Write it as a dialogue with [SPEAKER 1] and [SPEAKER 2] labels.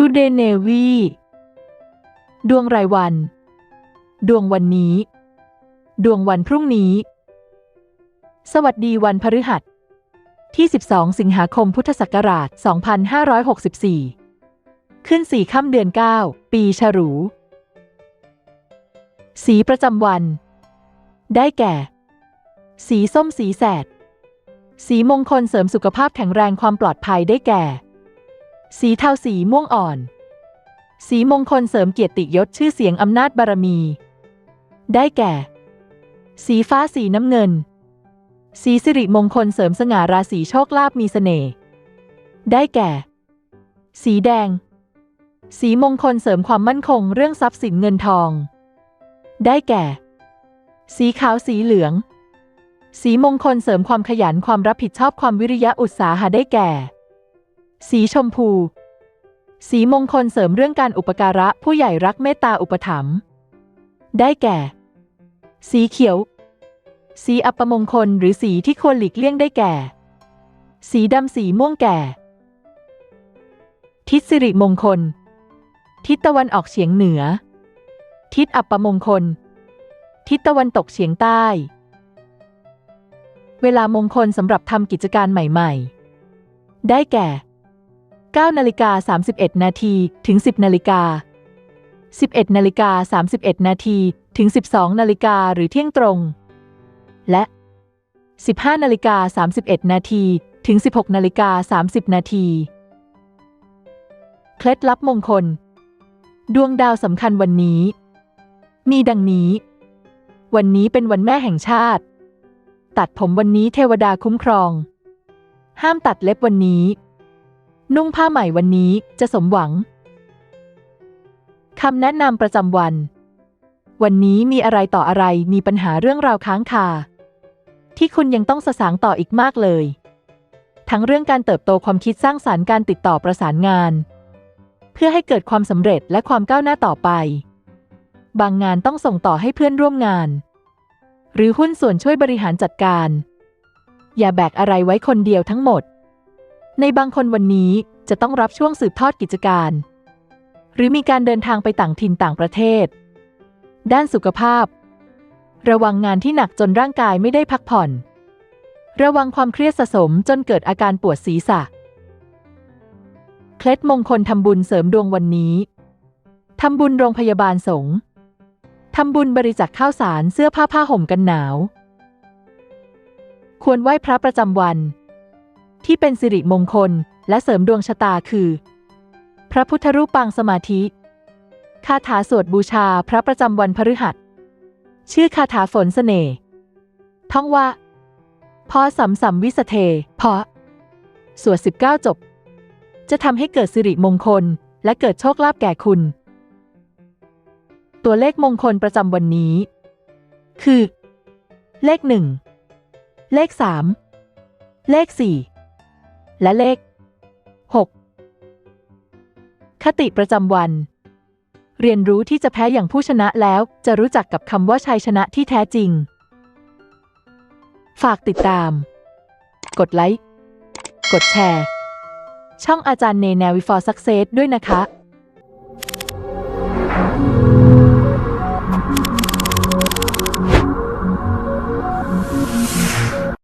[SPEAKER 1] Today Navy ดวงรายวัน ดวงวันนี้ ดวงวันพรุ่งนี้ สวัสดีวันพฤหัส ที่ 12 สิงหาคมพุทธศักราช 2564 ขึ้นสี่ค่ำเดือน 9 ปีฉลู สีประจำวัน ได้แก่ สีส้มสีแสด สีมงคลเสริมสุขภาพแข็งแรงความปลอดภัยได้แก่ สีเทาสีม่วงอ่อน สีมงคลเสริมเกียรติยศชื่อเสียงอำนาจบารมี ได้แก่ สีฟ้าสีน้ำเงิน สีสิริมงคลเสริมสง่าราศีโชคลาภมีเสน่ห์ได้แก่ สีแดง สีมงคลเสริมความมั่นคงเรื่องทรัพย์สินเงินทอง ได้แก่ สีขาวสีเหลือง สีมงคลเสริมความขยันความรับผิดชอบความวิริยะอุตสาหะได้แก่ สีชมพู สีมงคลเสริมเรื่องการอุปการะผู้ใหญ่รักเมตตาอุปถัมภ์ได้แก่ สีเขียว สีอัปมงคลหรือสีที่ควรหลีกเลี่ยงได้แก่ สีดำสีม่วงแก่ ทิศสิริมงคล ทิศตะวันออกเฉียงเหนือ ทิศอัปมงคล ทิศตะวันตกเฉียงใต้ เวลามงคลสำหรับทำกิจการใหม่ ๆ ได้แก่ 9นาฬิกา31 นาทีถึง 10นาฬิกา11นาฬิกา31 นาทีถึง 12นาฬิกาหรือเที่ยงตรง และ 15นาฬิกา31 นาทีถึง 16นาฬิกา30 นาทีเคล็ดลับมงคล ดวงดาวสำคัญวันนี้ มีดังนี้ วันนี้เป็นวันแม่แห่งชาติ ตัดผมวันนี้เทวดาคุ้มครอง ห้ามตัดเล็บวันนี้ นุ่งผ้าใหม่วันนี้จะสมหวัง คำแนะนำประจำวัน วันนี้มีอะไรต่ออะไรมีปัญหาเรื่องราวค้างคา ที่คุณยังต้องสะสางต่ออีกมากเลย ทั้งเรื่องการเติบโตความคิดสร้างสารรค์การติดต่อประสานงาน เพื่อให้เกิดความสำเร็จและความก้าวหน้าต่อไป บางงานต้องส่งต่อให้เพื่อนร่วมงาน หรือหุ้นส่วนช่วยบริหารจัดการ อย่าแบกอะไรไว้คนเดียวทั้งหมด ในบางคนวันนี้จะต้องรับช่วงสืบทอดกิจการ หรือมีการเดินทางไปต่างถิ่นต่างประเทศ ด้านสุขภาพ ระวังงานที่หนักจนร่างกายไม่ได้พักผ่อน ระวังความเครียดสะสมจนเกิดอาการปวดศีรษะ เคล็ดมงคลทำบุญเสริมดวงวันนี้ทำบุญโรงพยาบาลสงฆ์ทำบุญบริจาคข้าวสารเสื้อผ้าผ้าห่มกันหนาว ควรไหว้พระประจำวัน ที่เป็นสิริมงคล และเสริมดวงชะตาคือ พระพุทธรูปปางสมาธิ คาถาสวดบูชาพระประจำวันพฤหัส ชื่อคาถาฝนเสน่ห์ท่องว่าพอสัมสัมวิสเท เพาะ สวด19จบ จะทำให้เกิดสิริมงคล และเกิดโชคลาภแก่คุณ ตัวเลขมงคลประจำวันนี้ คือ เลข1เลข3เลข4 และเลข 6 คติประจำวัน เรียนรู้ที่จะแพ้อย่างผู้ชนะแล้วจะรู้จักกับคำว่าชัยชนะที่แท้จริง ฝากติดตาม กดไลค์ กดแชร์ ช่องอาจารย์เนแนวิฟอร์ซักเซสด้วยนะคะ